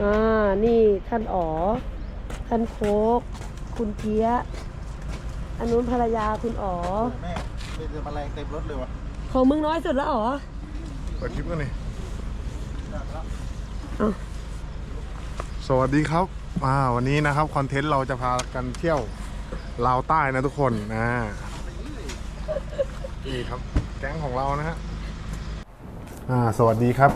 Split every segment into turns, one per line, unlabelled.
อ่า นี่ท่านอ๋อ ท่านโคก คุณเกียะอันนู้นภรรยาคุณอ๋อ
แม่มีแต่แมลงเต็มรถเลยวะ
ของมึงน้อยสุดแล้วอ๋อ
เปิดคลิปกันนี่
อ้าว
สวัสดีครับอ่าวันนี้นะครับคอนเทนต์เราจะพากันเที่ยวลาวใต้นะทุกคนอ่านี่ครับ แก๊งของเรานะฮะอ่า สวัสดีครับ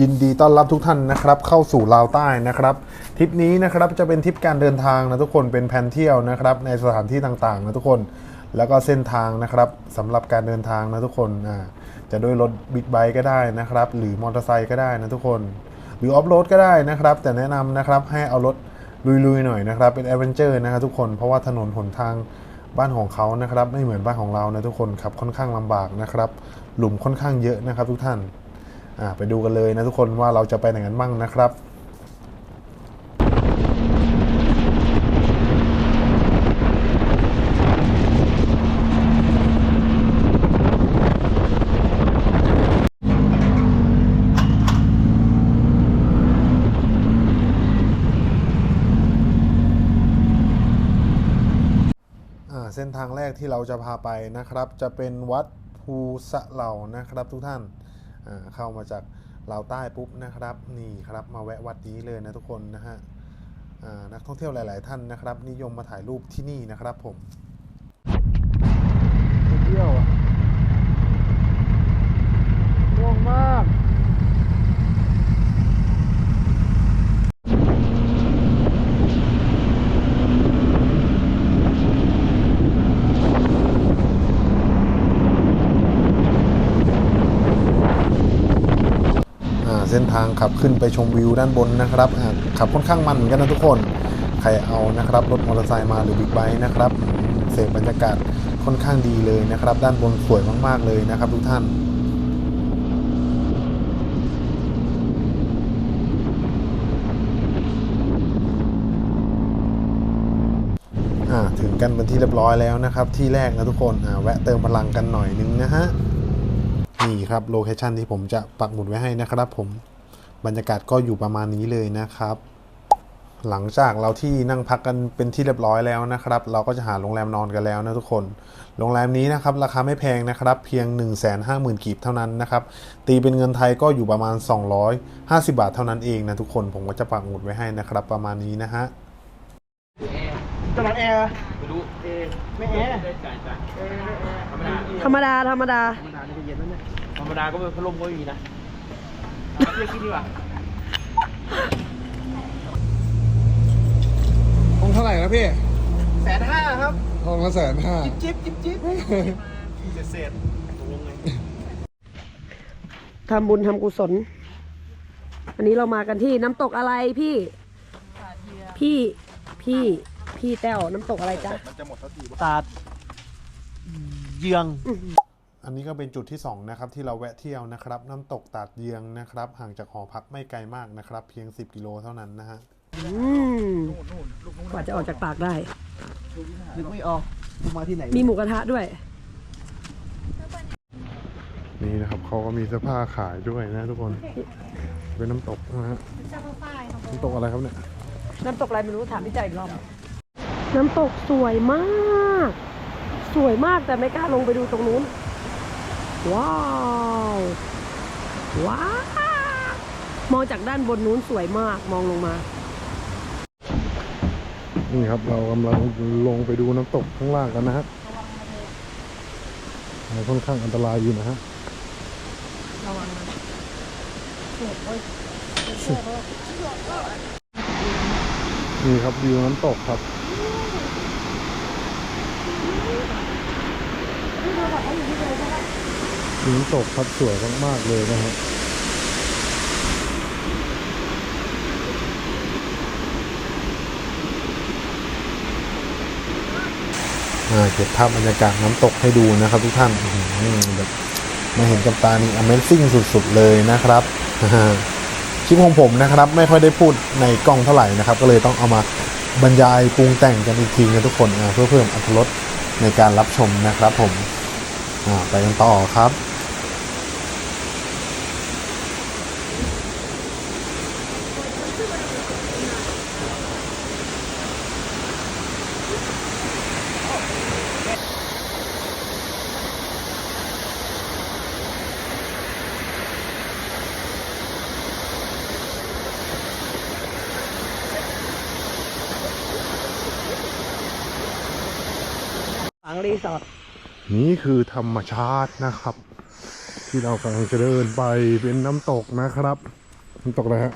ยินดีต้อนรับทุกท่านนะครับ เข้าสู่ลาวใต้นะครับทริปนี้นะครับจะเป็นทริปการเดินทางนะทุกคนเป็นแผนเที่ยวนะครับ ในสถานที่ต่างๆนะทุกคน แล้วก็เส้นทางนะครับสำหรับการเดินทางนะทุกคนจะด้วยรถบิ๊กไบค์ก็ได้นะครับ หรือมอเตอร์ไซค์ก็ได้นะทุกคน หรือออฟโรดก็ได้นะครับ แต่แนะนำนะครับให้เอารถลุยๆหน่อยนะครับ เป็นแอดเวนเจอร์นะครับทุกคนเพราะว่าถนนหนทางบ้านของเขานะครับ ไม่เหมือนบ้านของเรานะทุกคนขับค่อนข้างลำบากนะครับ หลุมค่อนข้างเยอะนะครับทุกท่าน ไปดูกันเลยนะทุกคนว่าเราจะไปไหนกันบ้างนะครับเส้นทางแรกที่เราจะพาไปนะครับ จะเป็นวัดภูสะเหล่านะครับทุกท่าน เข้ามาจากลาวใต้ปุ๊บนะครับ นี่ครับมาแวะวัดนี้เลยนะทุกคนนะฮะนักท่องเที่ยวหลาย ๆ ท่านนะครับ นิยมมาถ่ายรูปที่นี่นะครับผมเที่ยวอะง่วงมาก ส้นทางขับขึ้นไปชมวิวด้านบนนะครับขับค่อนข้างมันเหมือนกันนะทุกคน ใครเอานะครับรถมอเตอร์ไซค์มาหรือบิ๊กไบค์นะครับเสพบรรยากาศค่อนข้างดีเลยนะครับ ด้านบนสวยมากๆเลยนะครับ ทุกท่านถึงกันเป็นที่เรียบร้อยแล้วนะครับ ที่แรกนะทุกคนแวะเติมพลังกันหน่อยนึงนะฮะนี่ครับโลเคชันที่ผมจะปักหมุดไว้ให้นะครับผม บรรยากาศก็อยู่ประมาณนี้เลยนะครับ หลังจากเราที่นั่งพักกันเป็นที่เรียบร้อยแล้วนะครับ เราก็จะหาโรงแรมนอนกันแล้วนะทุกคน โรงแรมนี้นะครับราคาไม่แพงนะครับเพียง 1 5 0 0 0 0กีบเท่านั้นนะครับตีเป็นเงินไทยก็อยู่ประมาณ 250 บาทเท่านั้นเองนะทุกคนผมก็จะปักหมุดไว้ให้นะครับ ประมาณนี้นะฮะ
จะนอนแอร์
ไม่รู้เอ
ไม่แอร์
ได้จ่ายจ่ายธรรมดา
ธรรมดาธรรมดา
ธรรมดานี่ก็เย็นแล้วเนี่ย
ธรรมดาก็เป็นพัดลมก็มีนะ เรียกคิดดีกว่า
ห้องเท่าไหร่นะพี่
แสนห้าครับ
ห้องละแสนห้า
จิ๊บจิ๊บจิ๊บเศษเศษ
ตกลงไง
ทำบุญทำกุศล อันนี้เรามากันที่น้ำตกอะไรพี่ พี่พี่พี่แต้วน้ำตกอะไรจ๊ะ
มันจะหมดสักที
ตาดเยือง
อั นนี้ก็เป็นจุดที่ 2 นะครับ ที่เราแวะเที่ยวนะครับ น้ำตกตาดเยืองนะครับ ห่างจากหอพักไม่ไกลมากนะครับ เพียง 10 กิโลเท่านั้นนะฮะ
อืมกว่าจะออกจากปากได้
นึกไม่ออกมาที่ไหน
มีหมูกระทะด้วย
นี่นะครับเขาก็มีเสื้อผ้าขายด้วยนะทุกคน เป็นน้ำตกนะฮะน้ำตกอะไรครับเนี่ย
น้ำตกอะไรไม่รู้ถามพี่ใจอีกรอบ น้ำตกสวยมาก สวยมากแต่ไม่กล้าลงไปดูตรงนู้น ว้าว ว้าว มองจากด้านบนนู้นสวยมากมองลงมา
นี่ครับเรากำลังลงไปดูน้ำตกข้างล่างกันนะฮะค่อนข้างอันตรายอยู่นะฮะนี่ครับวิวน้ำตกครับวิว น้ำตกครับสวยมากๆเลยนะฮะอ่าเก็บภาพบรรยากาศน้ำตกให้ดูนะครับทุกท่านแบบมาเห็นกับตานี่ Amazing สุดๆเลยนะครับคลิปของผมนะครับ ไม่ค่อยได้พูดในกล้องเท่าไหร่นะครับ ก็เลยต้องเอามาบรรยายปรุงแต่งกันอีกทีนะทุกคนเพื่อเพิ่มอรรถรสในการรับชมนะครับผมไปกันต่อครับ นี่คือธรรมชาตินะครับ ที่เรากำลังจะเดินไปเป็นน้ำตกนะครับน้ำตกอะไรฮะ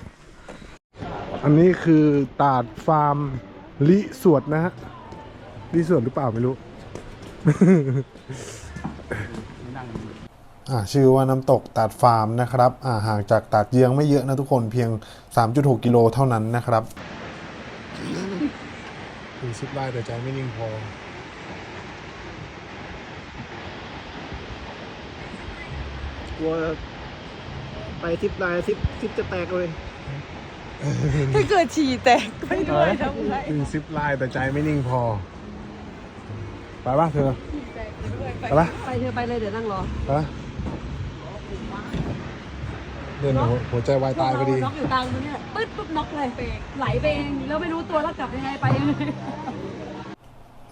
อันนี้คือตาดฟาร์มลิสวดนะฮะลิสวดหรือเปล่าไม่รู้อ่าชื่อว่าน้ำตกตาดฟาร์มนะครับอ่าห่างจากตาดเยืองไม่เยอะนะทุกคนเพียง 3.6 กิโลเท่านั้นนะครับคือซิปไล่แต่ใจไม่นิ่งพอ
กลัว ไปทิปไลน์ทิปทิปจะแตกเลย
ถ้าเกิดฉี่แตกไปด้วยทำไง
คือซิปไล่แต่ใจไม่นิ่งพอ ไปป่ะเธอ ไปปะ
ไปเธอไปเลยเดี๋ยวนั่งรอ
ไปป่ะเดินหัวหัวใจวายตายพอดี
น็อกอยู่กลางตรงนี้ปึ๊บปุ๊บน็อกเลยไหลไปเองแล้วไม่รู้ตัวแล้วกลับยังไงไปยังไง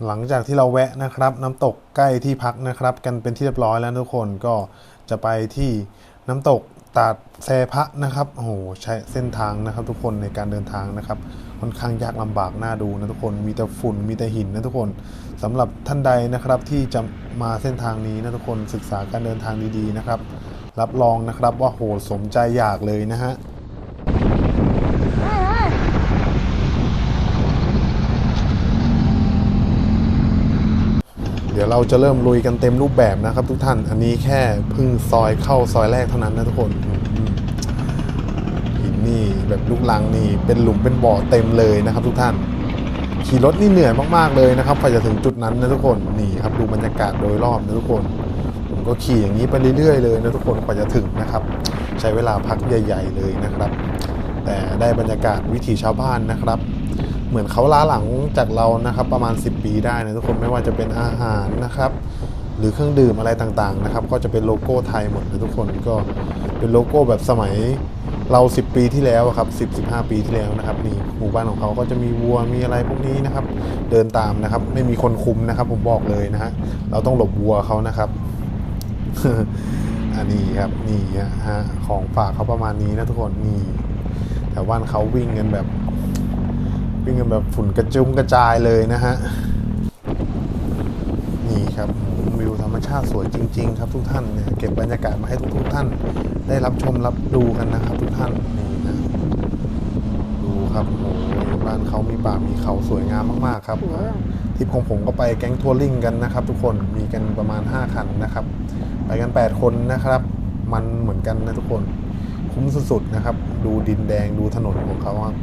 หลังจากที่เราแวะนะครับ น้ำตกใกล้ที่พักนะครับ กันเป็นที่เรียบร้อยแล้วทุกคนก็ จะไปที่น้ำตกตาดแซพะนะครับโอ้โหใช้เส้นทางนะครับ ทุกคนในการเดินทางนะครับค่อนข้างยากลำบากน่าดูนะทุกคนมีแต่ฝุ่นมีแต่หินนะทุกคนสำหรับท่านใดนะครับที่จะมาเส้นทางนี้นะทุกคนศึกษาการเดินทางดีๆนะครับ รับรองนะครับว่าโหสมใจอยากเลยนะฮะ ดี๋ยวเราจะเริ่มลุยกันเต็มรูปแบบนะครับ ทุกท่าน อันนี้แค่พึ่งซอยเข้าซอยแรกเท่านั้นนะทุกคนหินนี่แบบลูกลังนี่เป็นหลุมเป็นบ่อเต็มเลยนะครับ ทุกท่าน ขี่รถนี่เหนื่อยมากๆเลยนะครับกว่าจะถึงจุดนั้นนะทุกคน นี่ครับดูบรรยากาศโดยรอบนะทุกคน ผมก็ขี่อย่างนี้ไปเรื่อยๆเลยนะทุกคนกว่าจะถึงนะครับ ใช้เวลาพักใหญ่ ๆ เลยนะครับ แต่ได้บรรยากาศวิถีชาวบ้านนะครับ มือนเขาล้าหลังจากเรานะครับประมาณ 10 ปีได้นะทุกคนไม่ว่าจะเป็นอาหารนะครับ หรือเครื่องดื่มอะไรต่างๆนะครับ ก็จะเป็นโลโก้ไทยหมดนะทุกคนก็เป็นโลโก้แบบสมัยเรา 10 ปีที่แล้วครับ10 15 ปีที่แล้วนะครับนี่หมู่บ้านของเขาก็จะมีวัวมีอะไรพวกนี้นะครับ เดินตามนะครับ ไม่มีคนคุมนะครับ ผมบอกเลยนะฮะเราต้องหลบวัวเขานะครับอันนี้ครับนี่ฮะของฝากเขาประมาณนี้นะทุกคนนี่แถวบ้านเขาวิ่งกันแบบ วิ่งกันแบบฝุ่นกระจุมกระจายเลยนะฮะ นี่ครับวิวธรรมชาติสวยจริง ๆ ครับทุกท่านเก็บบรรยากาศมาให้ทุกท่าน ได้รับชมรับดูกันนะครับ ทุกท่านนี่นะดูครับโอ้บ้านเขามีป่ามีเขาสวยงามมากๆครับทริปของผมก็ไปแก๊งทัวริงกันนะครับ ทุกคนมีกันประมาณ 5 คันนะครับ ไปกัน 8 คนนะครับ มันเหมือนกันนะทุกคนคุ้มสุดๆนะครับ ดูดินแดงดูถนนของเขาครับ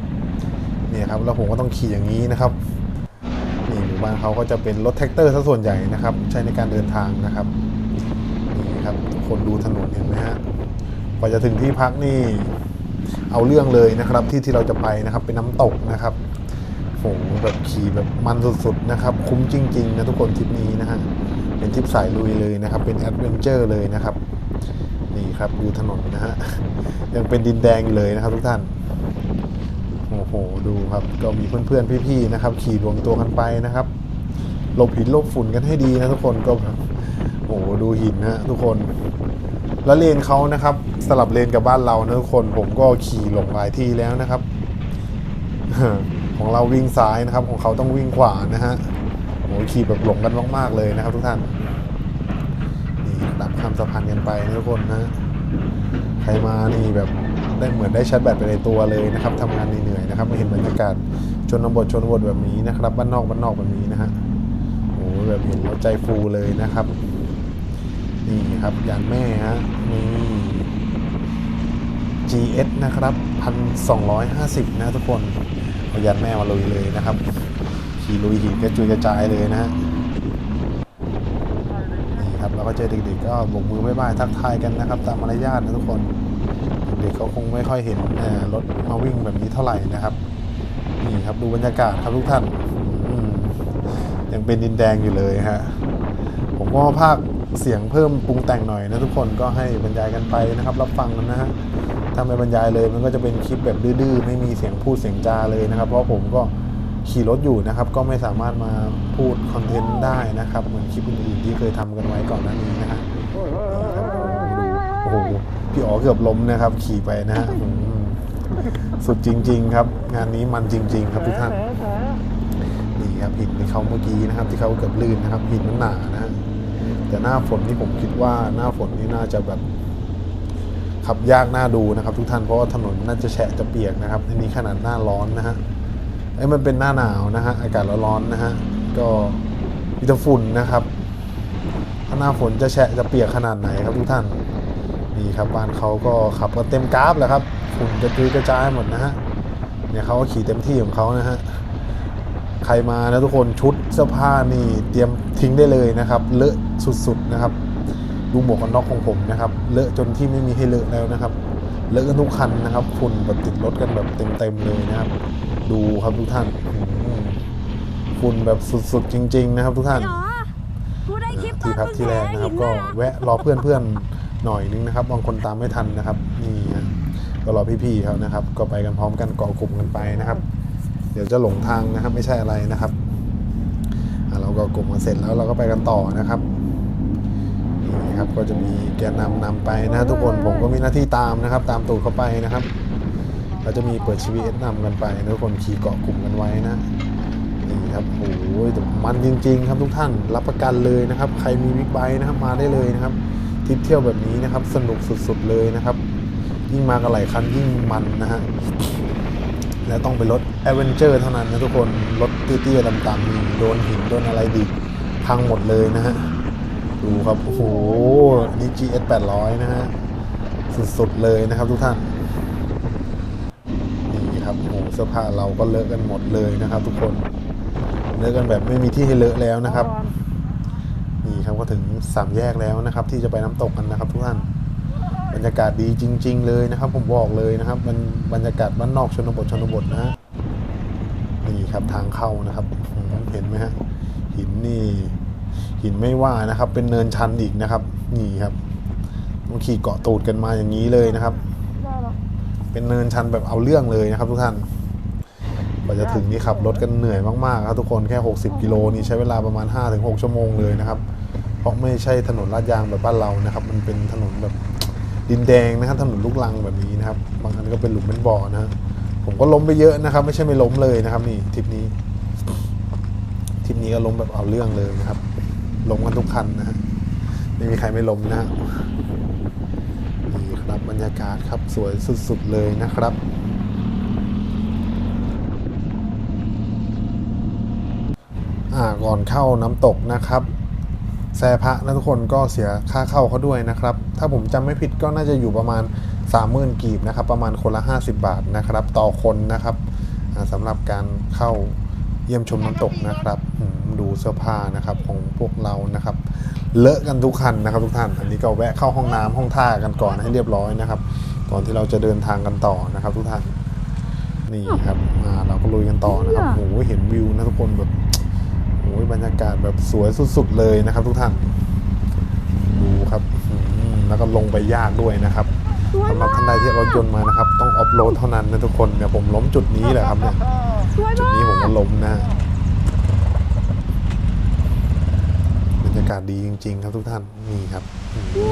นี่ครับแล้วผมก็ต้องขี่อย่างนี้นะครับนี่หมู่บ้านเขาก็จะเป็นรถแท็กเตอร์ซะส่วนใหญ่นะครับ ใช้ในการเดินทางนะครับนี่ครับคนดูถนนเห็นไหมฮะกว่าจะถึงที่พักนี่เอาเรื่องเลยนะครับ ที่ที่เราจะไปนะครับเป็นน้ำตกนะครับโหแบบขี่แบบมันสุดๆนะครับ คุ้มจริง ๆ นะทุกคนทริปนี้นะฮะเป็นทริปสายลุยเลยนะครับ เป็นแอดเวนเจอร์เลยนะครับนี่ครับดูถนนนะฮะยังเป็นดินแดงอยู่เลยนะครับทุกท่าน หดูครับ ก็มีเพื่อนๆพี่ๆนะครับ ขี่รวมตัวกันไปนะครับหลบหินหลบฝุ่นกันให้ดีนะทุกคนก็โอ้โหดูหินนะทุกคน แล้วเลนเขานะครับ สลับเลนกับบ้านเรานะทุกคนผมก็ขี่หลงหลายที่แล้วนะครับ ของเราวิ่งซ้ายนะครับ ของเขาต้องวิ่งขวานะฮะโอ้หขี่แบบหลงกันมากๆเลยนะครับ ทุกท่านนี่ดับข้ามสะพานกันไปนะทุกคนนะใครมานี่แบบ ได้เหมือนได้ชาร์จแบตไปในตัวเลยนะครับทำงานเหนื่อยๆนะครับมาเห็นบรรยากาศชนบทชนบทแบบนี้นะครับ บ้านนอกบ้านนอกแบบนี้นะฮะโอ้โหแบบเห็นแล้วใจฟูเลยนะครับนี่ครับยานแม่ฮะนี่ GS นะครับพันสองร้อยห้าสิบนะทุกคนเอายานแม่มาลุยเลยนะครับ ขี่ลุยหินกระจุยกระจายเลยนะฮะนี่ครับเราก็เจอเด็กๆก็โบกมือบ๊ายบายทักทายกันนะครับ ตามมารยาทนะทุกคน ด็กๆเขาคงไม่ค่อยเห็นรถมาวิ่งแบบนี้เท่าไหร่นะครับนี่ครับดูบรรยากาศครับทุกท่านยังเป็นดินแดงอยู่เลยฮะผมก็ภาคเสียงเพิ่มปรุงแต่งหน่อยนะทุกคนก็ให้บรรยายกันไปนะครับ รับฟังกันนะฮะถ้าไม่บรรยายเลยมันก็จะเป็นคลิปแบบดื้อๆไม่มีเสียงพูดเสียงจาเลยนะครับ เพราะผมก็ขี่รถอยู่นะครับ ก็ไม่สามารถมาพูดคอนเทนต์ได้นะครับ เหมือนคลิปอื่นๆที่เคยทำกันไว้ก่อนหน้านี้นะฮะโอ้โห พี่อ๋อเกือบล้มนะครับ ขี่ไปนะฮะอืมสุดจริง ๆ ครับ งานนี้มันจริง ๆ ครับทุกท่านนี่ครับหินที่เขาเมื่อกี้นะครับ ที่เขาเกือบลื่นนะครับหินมันหนานะฮะแต่หน้าฝนนี่ผมคิดว่าหน้าฝนนี่น่าจะแบบ ขับยากน่าดูนะครับ ทุกท่านเพราะว่าถนนน่าจะแฉะจะเปียกนะครับอันนี้ขนาดหน้าร้อนนะฮะไอ้ยมันเป็นหน้าหนาวนะฮะอากาศร้อนๆนะฮะก็มีแต่ฝุ่นนะครับถ้าหน้าฝนจะแฉะจะเปียกขนาดไหนครับทุกท่าน นี่ครับบ้านเขาก็ขับกันเต็มกราฟแหละครับฝุ่นกระจุยกระจายหมดนะฮะเนี่ยเขาก็ขี่เต็มที่ของเขานะฮะใครมานะทุกคนชุดเสื้อผ้านี่เตรียมทิ้งได้เลยนะครับ เลอะสุดๆนะครับ ดูหมวกกันน็อกของผมนะครับ เลอะจนที่ไม่มีให้เลอะแล้วนะครับ เลอะกันทุกคันนะครับฝุ่นแบบติดรถกันแบบเต็มๆเลยนะครับ ดูครับทุกท่านอืมฝุ่นแบบสุดๆจริง ๆ นะครับ ทุกท่าน
เหรอกูได้คลิปตอ
ที่
น
พัก
มึง
ที่แรกนะครับ
หิ
ก็
ด้วย
แวะรอเพื่อนๆ หน่อยนึงนะครับ บางคนตามไม่ทันนะครับ นี่ฮะก็รอพี่ๆเขานะครับ ก็ไปกันพร้อมกันเกาะกลุ่มกันไปนะครับ เดี๋ยวจะหลงทางนะครับ ไม่ใช่อะไรนะครับเราก็กลุ่มกันเสร็จแล้วเราก็ไปกันต่อนะครับนี่ครับก็จะมีแกนนำนำไปนะทุกคนผมก็มีหน้าที่ตามนะครับ ตามตูดเขาไปนะครับเราจะมีเปิดชีวิตนำกันไปทุกคนขี่เกาะกลุ่มกันไว้นะนี่ครับโอ้โหแต่มันจริง ๆ ครับทุกท่านรับประกันเลยนะครับ ใครมีบิ๊กไบค์นะครับมาได้เลยนะครับ ทริปเที่ยวแบบนี้นะครับ สนุกสุดๆเลยนะครับ ยิ่งมากันหลายคันยิ่งมันนะฮะและต้องเป็นรถแอเวนเจอร์เท่านั้นนะทุกคนรถเตี้ยๆต่ำๆนี่โดนหินโดนอะไรดีพังหมดเลยนะฮะดูครับโอ้โหนี่ GS 800 นะฮะสุดๆเลยนะครับทุกท่านนี่ครับโอ้โหเสื้อผ้าเราก็เลอะกันหมดเลยนะครับ ทุกคนเลอะกันแบบไม่มีที่ให้เลอะแล้วนะครับ นี่ครับก็ถึงสามแยกแล้วนะครับ ที่จะไปน้ำตกกันนะครับ ทุกท่านบรรยากาศดีจริง ๆ เลยนะครับ ผมบอกเลยนะครับมันบรรยากาศบ้านนอกชนบทชนบทนะนี่ครับทางเข้านะครับเห็นไหมฮะหินนี่ หินไม่ว่านะครับ เป็นเนินชันอีกนะครับ นี่ครับต้องขี่เกาะตูดกันมาอย่างนี้เลยนะครับ เป็นเนินชันแบบเอาเรื่องเลยนะครับ ทุกท่านกว่าจะถึงนี่ขับรถกันเหนื่อยมากๆครับทุกคนแค่ 60 กิโลนี่ใช้เวลาประมาณ 5-6 ชั่วโมงเลยนะครับ ราะไม่ใช่ถนนลาดยางแบบบ้านเรานะครับ มันเป็นถนนแบบดินแดงนะครับ ถนนลูกรังแบบนี้นะครับ บางอันก็เป็นหลุมเป็นบ่อนะฮะผมก็ล้มไปเยอะนะครับ ไม่ใช่ไม่ล้มเลยนะครับ นี่ทริปนี้ทริปนี้ก็ล้มแบบเอาเรื่องเลยนะครับล้มกันทุกคันนะฮะไม่มีใครไม่ล้มนะฮะนี่ครับบรรยากาศครับสวยสุดๆเลยนะครับอ่าก่อนเข้าน้ำตกนะครับ แซพระนะทุกคนก็เสียค่าเข้าเขาด้วยนะครับ ถ้าผมจำไม่ผิดก็น่าจะอยู่ประมาณ 30,000กีบนะครับ ประมาณคนละ 50 บาทนะครับ ต่อคนนะครับสำหรับการเข้าเยี่ยมชมน้ำตกนะครับดูเสื้อผ้านะครับของพวกเรานะครับ เลอะกันทุกคันนะครับ ทุกท่าน อันนี้ก็แวะเข้าห้องน้ำห้องท่ากันก่อนให้เรียบร้อยนะครับ ก่อนที่เราจะเดินทางกันต่อนะครับ ทุกท่านนี่ครับอ่าเราก็ลุยกันต่อนะครับโอ้โหเห็นวิวนะทุกคนแบบ โอ้ยบรรยากาศแบบสวยสุด ๆ เลยนะครับ ทุกท่าน ดูครับอืมแล้วก็ลงไปยากด้วยนะครับสำหรับท่านใดที่เอารถยนต์มานะครับ ต้องออฟโรดเท่านั้นนะทุกคนเนี่ยผมล้มจุดนี้แหละครับเนี่ย
สวย
จุด
มาก
นี้ผมก็ล้มนะฮะบรรยากาศดีจริง ๆ ครับทุกท่านนี่ครับอืม
โอ้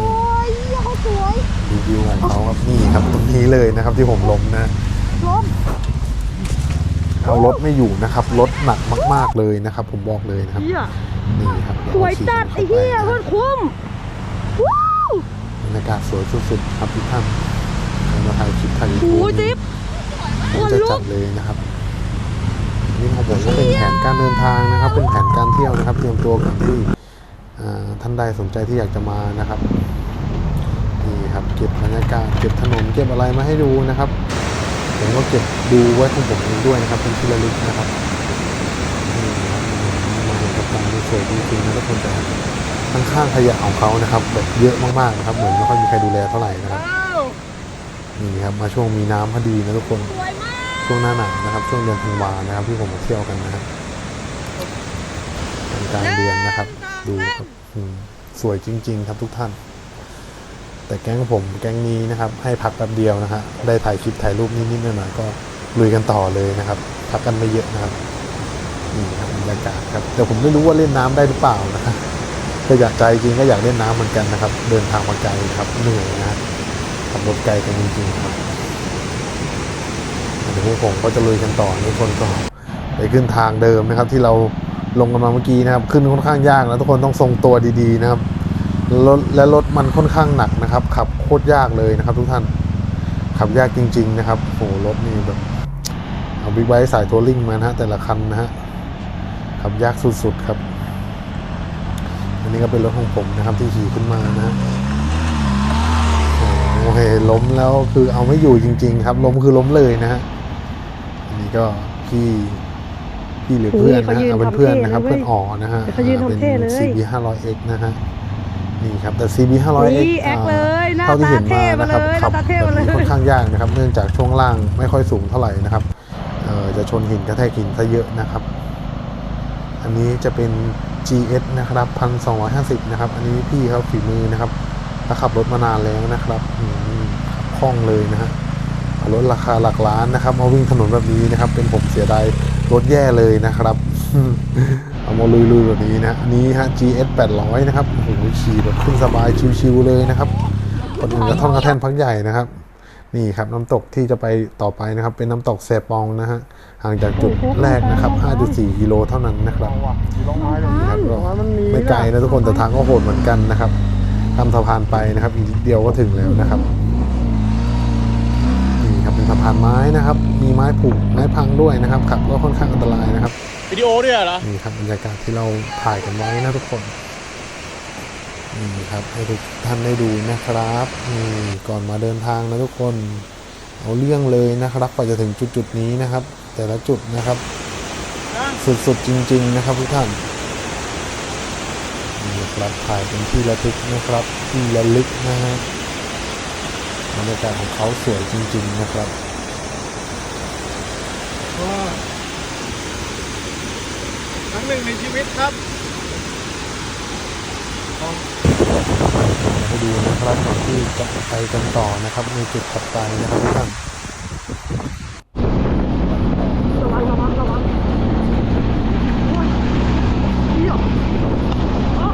ยเขาสวย
รีวิวของเขาครับนี่ครับตรงนี้เลยนะครับ ที่ผมล้มนะ
ล้ม
เอารถไม่อยู่นะครับรถหนักมาก ๆเลยนะครับ ผมบอกเลยนะครับ
เหี้ย
นี่ครับ
สวยจัดไอ้เหี้ยโคตรคุ้มว้าว
บรรยากาศสวยสุดๆครับทุกท่านใครมาถ่ายคลิปถ่ายวิดี
โอ้
โอ
โหจิ๊บ
ผมจะ
ขนลุก
จัดเลยนะครับนี่ของผมก็เป็นแผนการเดินทางนะครับ เป็นแผนการเที่ยวนะครับ เตรียมตัวก่อนที่อ่าท่านใดสนใจที่อยากจะมานะครับนี่ครับเก็บบรรยากาศเก็บถนนเก็บอะไรมาให้ดูนะครับ ผมก็เก็บดูไว้ของผมเองด้วยนะครับ เป็นที่ระลึกนะครับนี่ครับมากับการสวยจริงๆนะทุกคนแต่ข้างๆขยะของเขานะครับ แบบเยอะมากๆนะครับ เหมือนไม่ค่อยมีใครดูแลเท่าไหร่นะครับนี่ครับมาช่วงมีน้ำพอดีนะทุกคน
สวยมาก
ช่วงหน้าหนาวนะครับ ช่วงเดือนธันวานะครับ ที่ผมมาเที่ยวกันนะครับกลางกลางเดือนนะครับ ดูครับอืมสวยจริง ๆ ครับทุกท่าน แต่แก๊งผมแก๊งนี้นะครับ ให้พักแป๊บเดียวนะฮะได้ถ่ายคลิปถ่ายรูปนิดๆหน่อยๆก็ลุยกันต่อเลยนะครับพักกันไม่เยอะนะครับนี่ครับบรรยากาศครับแต่ผมไม่รู้ว่าเล่นน้ำได้หรือเปล่านะฮะก็อยากใจจริงก็อยากเล่นน้ำเหมือนกันนะครับ เดินทางมาไกลครับเหนื่อยนะขับรถไกลกันจริงๆครับเดี๋ยวพวกผมก็จะลุยกันต่อทุกคนก็ไปขึ้นทางเดิมนะครับ ที่เราลงกันมาเมื่อกี้นะครับ ขึ้นค่อนข้างยากนะทุกคนต้องทรงตัวดีๆนะครับ และรถมันค่อนข้างหนักนะครับ ขับโคตรยากเลยนะครับ ทุกท่าน ขับยากจริง ๆ นะครับโหรถนี่แบบเอาบิ๊กไบค์สายทัวริงมานะฮะแต่ละคันนะฮะขับยากสุดๆครับ อันนี้ก็เป็นรถของผมนะครับที่ขี่ขึ้นมานะฮะโอ้โหล้มแล้วคือเอาไม่อยู่จริง ๆ ครับ ล้มคือล้มเลยนะฮะอันนี้ก็พี่พี่หรือเพื่อนนะฮะเอาเป็นเพื่อนนะครับ เพื่อนอ๋อนะฮะ
เดี๋ยวเขายืนทำเท่เลย
เป็น CB 500X นะฮะ นี่ครับแต่ CB 500X
นี่แอคเลยหน้า
เท่าที่เห็น
ตาเท่
มานะครับ
มาเลย
ขับ
หน้าตาเท่มาเลย
แบบนี้ค่อนข้างยากนะครับ เนื่องจากช่วงล่างไม่ค่อยสูงเท่าไหร่นะครับเอ่อจะชนหินกระแทกหินซะเยอะนะครับ อันนี้จะเป็น GS นะครับ1250นะครับ อันนี้พี่เขาฝีมือนะครับถ้าขับรถมานานแล้วนะครับอืมขับคล่องเลยนะฮะเอารถราคาหลักล้านนะครับมาวิ่งถนนแบบนี้นะครับ เป็นผมเสียดายรถแย่เลยนะครับ เอามาลุยๆแบบนี้นะอันนี้ฮะ GS 800 นะครับโอ้โหขี่แบบขึ้นสบายชิวๆเลยนะครับคนอื่นกระท่อนกระแท่นพักใหญ่นะครับ นี่ครับน้ำตกที่จะไปต่อไปนะครับ เป็นน้ำตกแซปองนะฮะห่างจากจุดแรกนะครับ 5.4 กิโลเท่านั้นนะครับนี่ครับก็ไม่ไกลนะทุกคนแต่ทางก็โหดเหมือนกันนะครับข้ามสะพานไปนะครับ อีกนิดเดียวก็ถึงแล้วนะครับนี่ครับเป็นสะพานไม้นะครับ มีไม้ผุไม้พังด้วยนะครับขับก็ค่อนข้างอันตรายนะครับ
วิดีโอด้วยเหรอ
นี่ครับบรรยากาศที่เราถ่ายกันไว้นะทุกคนนี่ครับให้ทุกท่านได้ดูนะครับนี่ก่อนมาเดินทางนะทุกคนเอาเรื่องเลยนะครับกว่าจะถึงจุดจุดๆนี้นะครับ แต่ละจุดนะครับ สุดๆจริง ๆ นะครับทุกท่านนี่ครับถ่ายเป็นที่ระทึกนะครับที่ระลึกนะฮะบรรยากาศของเขาสวยจริง ๆ นะครับ
ครั้ งหนึ่งในชีวิตครับ
ให้ดูนะครับก่อนที่จะไปกันต่อนะครับในจุดถัดไปนะครับทุกท่าน
ระวังระวังระวังโอ้ยเหี้ยอ๋อ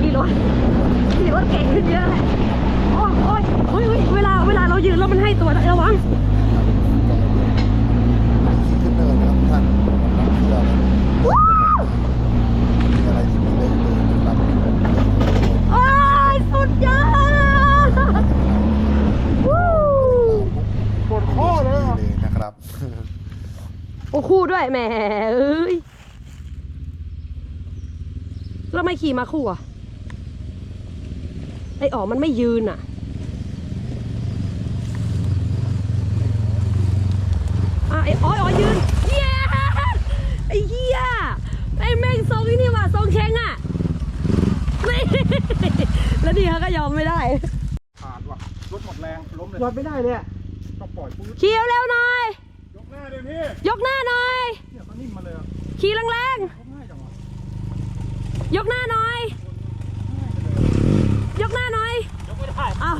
ขี่รถขี่รถเก่งขึ้นเยอะเลยโอ้ยโอ้ยโอ้ยเฮ้ยเวลาเวลาเรายืนแล้วมันให้ตัวนะระวัง
ขึ้นเนินนะครับทุกท่านรับเชื่อเลยมีอะไรที่ไม่เลิกเลยนะครับ
โอ้ยสุดยอดวู้
ปวดข้อเลยนะครับ
โอ้คู่ด้วย แหมเอ้ยแล้วไม่ขี่มาคู่อะไอ้อ๋อมันไม่ยืนอะ อะไอ้อ๋ออ๋อยืนเย้ไอ้เหี้ยไอ้แม่งทรงไอ้นี่ว่ะทรงเชงอะนี่แล้วนี่เขาก็ยอมไม่ได้
ขาดว่ะรถหมดแรงล้มเลยรถไม่ได้เลยอะต้องปล่อยปื๊ด
ขี่เร็วๆหน่อย
ยกห น้าเลยพี่
ยกหน้าหน่อย
เนี่ยมันนิ่มมาเลยอะ
ขี่แรง
ยกง่ายจังวะ
ๆ ยกหน้าหน่อย ยกหน้าหน่อย
ยกไม่ได้
อ้าว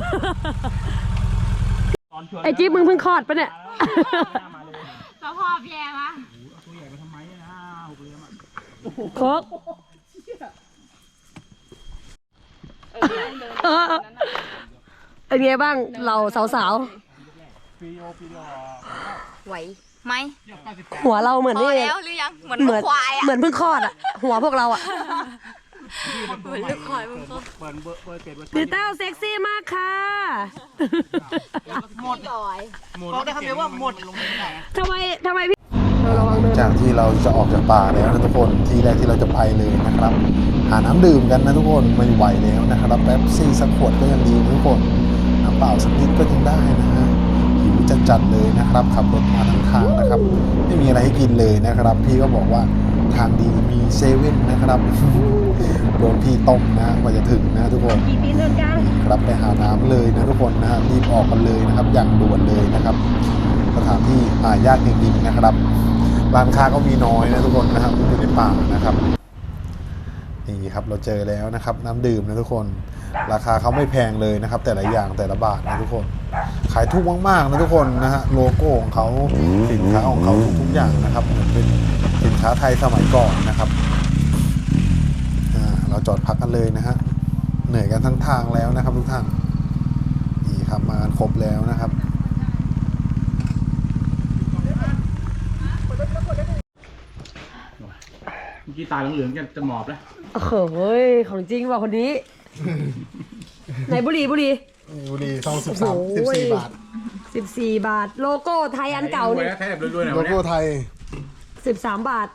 ตอนชวน
ไอ้จิ๊บมึงเพิ่งคลอดปะเนี่ย
มาเลย
สภาพแย่มะ
ตัวใหญ่ไปทำไมนะหกเหลี่ยมอะ
โคกเออเป็นไงบ้างเราสาว
ปีโอปีโอ
ไหว ไหม
ๆหัวเราเหมือน
พอ
นี่
แล้วหรือยังเหมือน
เหมือน
ควายอะ
เหมือนเพิ่งคลอดอะ หัวพวกเราอะ
เหมือนลูกควายมึงก็
เปิดเบอร์เปิดเปิดเบอร์
ดิต้าเซ็กซี่มากค่ะ
หมดลอย
บอกได้คำเดียวว่าหมดลงไม่ได้
ทำไมทำไมพี่
จากที่เราจะออกจากป่าแล้วนะทุกคนที่แรกที่เราจะไปเลยนะครับ หาน้ำดื่มกันนะทุกคนไม่ไหวแล้วนะครับแป๊บซี่สักขวดก็ยังดีนะทุกคนน้ำเปล่าสักนิดก็ยังได้นะฮะหิว จัดๆเลยนะครับขับรถมาทั้งทางนะครับ ไม่มีอะไรให้กินเลยนะครับ พี่ก็บอกว่าทางดีมีเซเว่นนะครับโดนพี่ต้มนะกว่าจะถึงนะทุกคนครับไปหาน้ำเลยนะทุกคนนะรีบออกกันเลยนะครับ อย่างด่วนเลยนะครับ สถานที่หายากจริงๆนะครับร้านค้าก็มีน้อยนะทุกคนนะครับอยู่ในป่านะครับนี่ครับเราเจอแล้วนะครับ น้ำดื่มนะทุกคน ราคาเขาไม่แพงเลยนะครับ แต่ละอย่างแต่ละบาทนะทุกคน ขายถูกมากๆนะทุกคนนะฮะโลโก้ของเขาสินค้าของเขาทุกๆอย่างนะครับเหมือนเป็นสินค้าไทยสมัยก่อนนะครับอ่าเราจอดพักกันเลยนะฮะเหนื่อยกันทั้งทางแล้วนะครับทุกท่านนี่ครับมากันครบแล้วนะครับ
เมื่อกี้ตาเหลืองๆจะจะหมอบแล้ว
โอ้โหเฮ้ยของจริงว่ะคนนี้ ไหนบุหรีบุหรี
บุรีซองสิบ
โอ้
สาม
โห
สิบสี่บาท
สิบสี่บาท โลโก้ไทยอันเก่าเนี่ย
แค่แบบรวยๆหน่อย
โล
วันเนี้
โก้
ย
ไทย
สิบสามบาท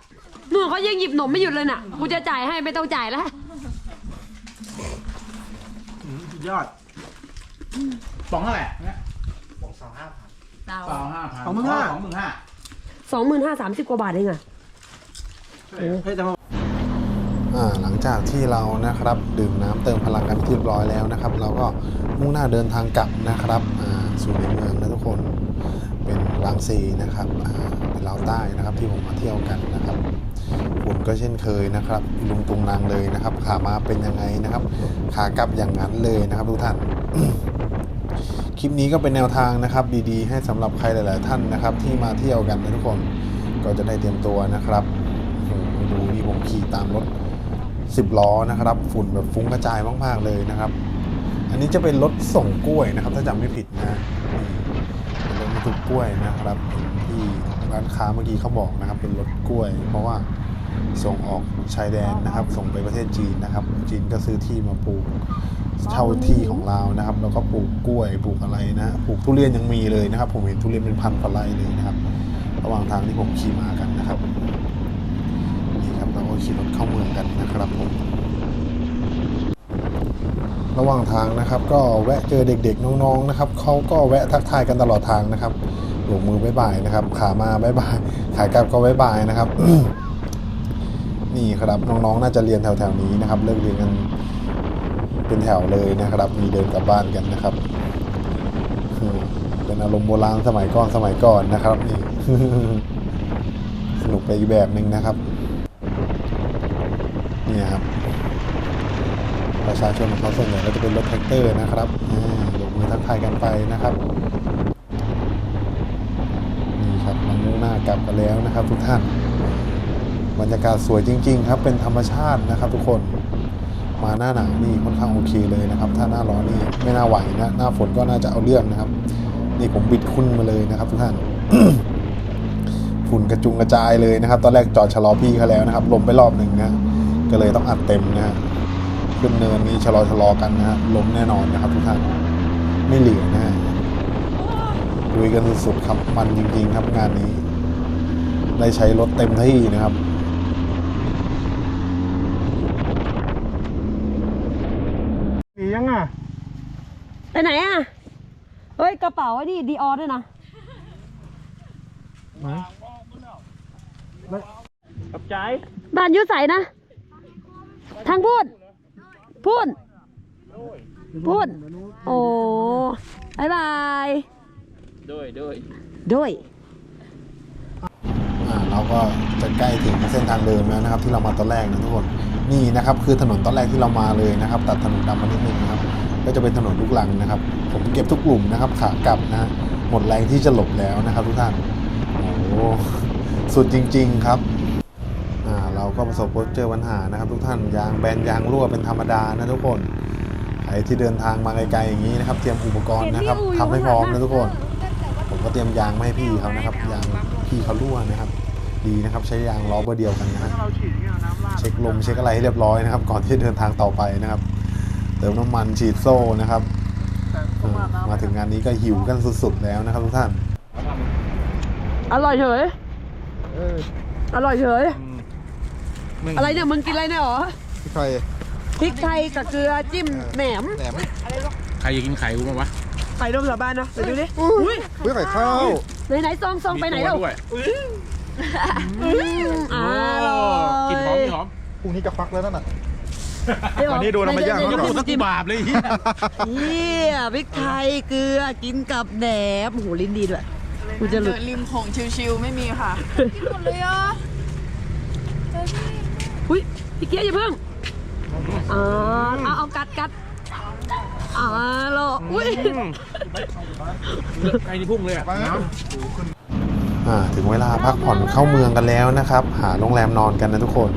นู่นเขายังหยิบหนมไม่หยุดเลยน่ะ กูจะจ่ายให้ไม่ต้องจ่ายแล้ว
สุดยอด
สองเท่าไหร่เนี่ย
เรา
สองห้าพัน
สองหมื่นห้า
สองหมื่นห้า
สองหมื่นห้าสามสิบกว่าบาทเองอะ
เฮ้ยแต่ว่า
อ่า หลังจากที่เรานะครับดื่มน้ำเติมพลังกันที่เรียบร้อยแล้วนะครับ เราก็มุ่งหน้าเดินทางกลับนะครับสู่ในเมืองนะทุกคนเป็นบางซีนะครับเป็นลาวใต้นะครับที่ผมมาเที่ยวกันนะครับฝุ่นก็เช่นเคยนะครับลุงตุงนางเลยนะครับ ขามาเป็นยังไงนะครับ ขากลับอย่างนั้นเลยนะครับทุกท่านคลิปนี้ก็เป็นแนวทางนะครับ ดีๆ ให้สำหรับใครหลาย ๆ ท่านนะครับ ที่มาเที่ยวกันนะทุกคนก็จะได้เตรียมตัวนะครับดูนี่ผมขี่ตามรถ 10ล้อนะครับ ฝุ่นแบบฟุ้งกระจายมากๆเลยนะครับ อันนี้จะเป็นรถส่งกล้วยนะครับ ถ้าจำไม่ผิดนะเป็นรถบรรทุกกล้วยนะครับ ที่ร้านค้าเมื่อกี้เขาบอกนะครับ เป็นรถกล้วย เพราะว่าส่งออกชายแดนนะครับ ส่งไปประเทศจีนนะครับ จีนก็ซื้อที่มาปลูกเช่าที่ของเรานะครับ แล้วก็ปลูกกล้วยปลูกอะไรนะปลูกทุเรียนยังมีเลยนะครับ ผมเห็นทุเรียนเป็นพันกว่าไร่เลยนะครับ ระหว่างทางที่ผมขี่มากันนะครับ ขี่รถเข้าเมืองกันนะครับผม ระหว่างทางนะครับก็แวะเจอเด็กๆน้องๆนะครับเขาก็แวะทักทายกันตลอดทางนะครับโบกมือบ๊ายบายนะครับ ขามาบ๊ายบายขายกลับก็บ๊ายบายนะครับ นี่ครับน้องๆน่าจะเรียนแถวๆนี้นะครับเลิกเรียนกันเป็นแถวเลยนะครับ มีเดินกลับบ้านกันนะครับเป็นอารมณ์โบราณสมัยก่อนสมัยก่อนนะครับนี่สนุกไปอีกแบบหนึ่งนะครับ นี่ครับ ประชาชนของเขาส่วนใหญ่ก็จะเป็นรถแท็กเตอร์นะครับอยกมือทักทายกันไปนะครับ นี่ครับเรามุ่งหน้ากลับกันแล้วนะครับ ทุกท่าน บรรยากาศสวยจริง ๆ ครับ เป็นธรรมชาตินะครับ ทุกคน มาหน้าหนาวนี่ค่อนข้างโอเคเลยนะครับ ถ้าหน้าร้อนนี่ไม่น่าไหวนะ หน้าฝนก็น่าจะเอาเรื่องนะครับ นี่ผมบิดคุ้นมาเลยนะครับ ทุกท่านฝุ่นกระจุงกระจายเลยนะครับ ตอนแรกจอดชะลอพี่เขาแล้วนะครับ ลมไปรอบหนึ่งนะ ก็เลยต้องอัดเต็มนะฮะขึ้นเนินนี้ชะลอชะลอกันนะฮะล้มแน่นอนนะครับทุกท่านไม่เหลือนะฮะลุยกันสุดๆครับมันจริงๆครับงานนี้ได้ใช้รถเต็มที่นะครับ
หนียังอะ
ไปไหนอะเฮ้ย กระเป๋าไอ้นี่ดีออด้วยนะ
กับใจ
บ้านอยุใสนะ ทางพูดพูดพูดโอ้บายบาย
ด้วยด้วย
ด้วย
อ่าเราก็จะใกล้ถึงเส้นทางเดิมแล้วนะครับ ที่เรามาตอนแรกนะทุกคนนี่นะครับ คือถนนตอนแรกที่เรามาเลยนะครับ ตัดถนนดำมานิดนึงนะครับ ก็จะเป็นถนนลูกลังนะครับ ผมเก็บทุกกลุ่มนะครับขากลับนะฮะหมดแรงที่จะหลบแล้วนะครับ ทุกท่านโอ้โหสุดจริง ๆ ครับอ่าเรา ก็ประสบพบเจอปัญหานะครับ ทุกท่านยางแบนยางรั่วเป็นธรรมดานะทุกคนใครที่เดินทางมาไกลๆอย่างนี้นะครับ เตรียมอุปกรณ์นะครับทำให้พร้อมนะทุกคน ผมก็เตรียมยางมาให้พี่เขานะครับยางพี่เขารั่วนะครับ ดีนะครับใช้ยางล้อเบอร์เดียวกันนะฮะ
เราฉีดเนี่ยน้ำราด
เช็คลมเช็คอะไรให้เรียบร้อยนะครับ ก่อนที่จะเดินทางต่อไปนะครับ เติมน้ำมันฉีดโซ่นะครับเออมาถึงงานนี้ก็หิวกันสุดๆแล้วนะครับทุกท่าน
อร่อยเฉย
เออ
อร่อยเฉย
มึง
อะไรเนี่ยมึงกินอะไรเนี่ยหรอ
ใคร
พริกไทยกับเกลือจิ้มแหนม
แหนม
ใครอยากกินไข่กูมั้งวะ
ไข่นมสาบานเนาะไปดูดิอุ้ย
เฮ้ยไข่ข้าว
ไหนไหนซองซองไปไหน
มี
แล้
ตัววด้วย
อืมอร่อย
กินหอมกินหอม
พรุ่งนี้จะฟักแล้วนั่นน่ะ
เดี๋ย
วันนี้โดนเอามาย่าง
เดี๋
แล้
ยว
ว
เดี๋ยว
สัก
จิ้ม
บาปเลยเหี้ย
เฮียพริกไทยเกลือกินกับแหนมโอ้โหลิ้นดีด้วยกูจะหลุ
เดิ
ด
นริมโขงชิวๆไม่มีค่ะกินหมดเลยอะเจอที่
อุ้ยพี่เกียร์อย่าเพิ่งอ่าเอาเอากัดกัดอ่าโลอุ้ย
ไอ้นี่พุ่งเลยอะ
อ่าถึงเวลาพักผ่อนเข้าเมืองกันแล้วนะครับ หาโรงแรมนอนกันนะทุกคน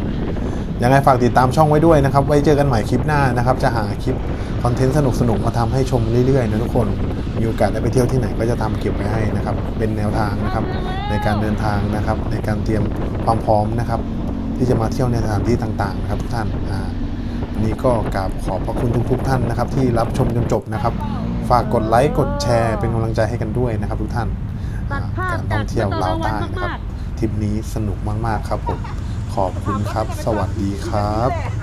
ยังไงฝากติดตามช่องไว้ด้วยนะครับ ไว้เจอกันใหม่คลิปหน้านะครับ จะหาคลิปคอนเทนต์สนุกๆมาทำให้ชมเรื่อยๆนะทุกคน มีโอกาสได้ไปเที่ยวที่ไหนก็จะทำเก็บไว้ให้นะครับ เป็นแนวทางนะครับในการเดินทางนะครับ ในการเตรียมความพร้อมนะครับ ที่จะมาเที่ยวในสถานที่ต่างๆนะครับทุกท่านอ่าวันนี้ก็กราบขอบพระคุณทุกๆท่านนะครับ ที่รับชมจนจบนะครับ ฝากกดไลค์กดแชร์เป็นกำลังใจให้กันด้วยนะครับ ทุกท่าน
ตัดภา
การท่องเที่ยวลาวใต้
นะ
ครับทริปนี้สนุกมากๆครับผมขอบคุณครับ สวัสดีครับ